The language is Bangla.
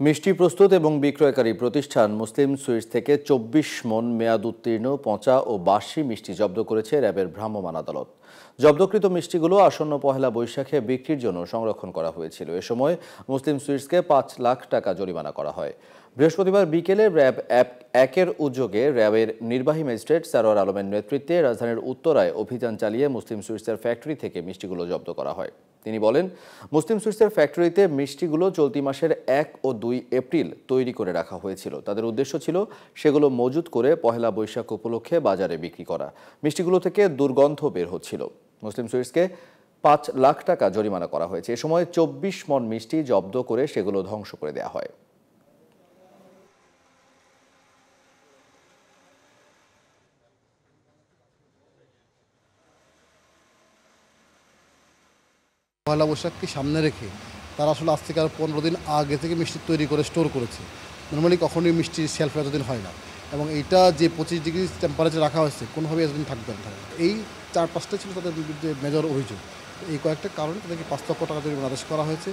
মিষ্টি প্রস্তুত এবং বিক্রয়কারী প্রতিষ্ঠান মুসলিম সুইটস থেকে চব্বিশ মন মেয়াদ উত্তীর্ণ পচা ও বাসি মিষ্টি জব্দ করেছে র্যাবের ভ্রাম্যমাণ আদালত। জব্দকৃত মিষ্টিগুলো আসন্ন পহেলা বৈশাখে বিক্রির জন্য সংরক্ষণ করা হয়েছিল। এ সময় মুসলিম সুইটসকে পাঁচ লাখ টাকা জরিমানা করা হয়। বৃহস্পতিবার বিকেলে র্যাব একের উদ্যোগে র্যাবের নির্বাহী ম্যাজিস্ট্রেট সারোয়ার আলমের নেতৃত্বে রাজধানীর উত্তরায় অভিযান চালিয়ে মুসলিম সুইটসের ফ্যাক্টরি থেকে মিষ্টিগুলো জব্দ করা হয়। তিনি বলেন, মুসলিম সুইটসের ফ্যাক্টরিতে মিষ্টিগুলো চলতি মাসের এক ও দুই এপ্রিল তৈরি করে রাখা হয়েছিল। তাদের উদ্দেশ্য ছিল সেগুলো মজুত করে পহেলা বৈশাখ উপলক্ষে বাজারে বিক্রি করা। মিষ্টিগুলো থেকে দুর্গন্ধ বের হচ্ছিল। মুসলিম সুইটসকে পাঁচ লাখ টাকা জরিমানা করা হয়েছে। এ সময় চব্বিশ মন মিষ্টি জব্দ করে সেগুলো ধ্বংস করে দেওয়া হয়। পয়লা বৈশাখকে সামনে রেখে তারা আসলে আজ থেকে আর পনেরো দিন আগে থেকে মিষ্টি তৈরি করে স্টোর করেছে। নর্মালি কখনোই মিষ্টি সেলফ এতদিন হয় না। এবং এইটা যে পঁচিশ ডিগ্রি টেম্পারেচার রাখা হয়েছে, কোনোভাবেই এতদিন থাকবে না এই চার পাঁচটা ছিল তাদের বিরুদ্ধে মেজর অভিযোগ। এই কয়েকটা কারণে তাদেরকে পাঁচ লক্ষ টাকা জরিমানা আদেশ করা হয়েছে।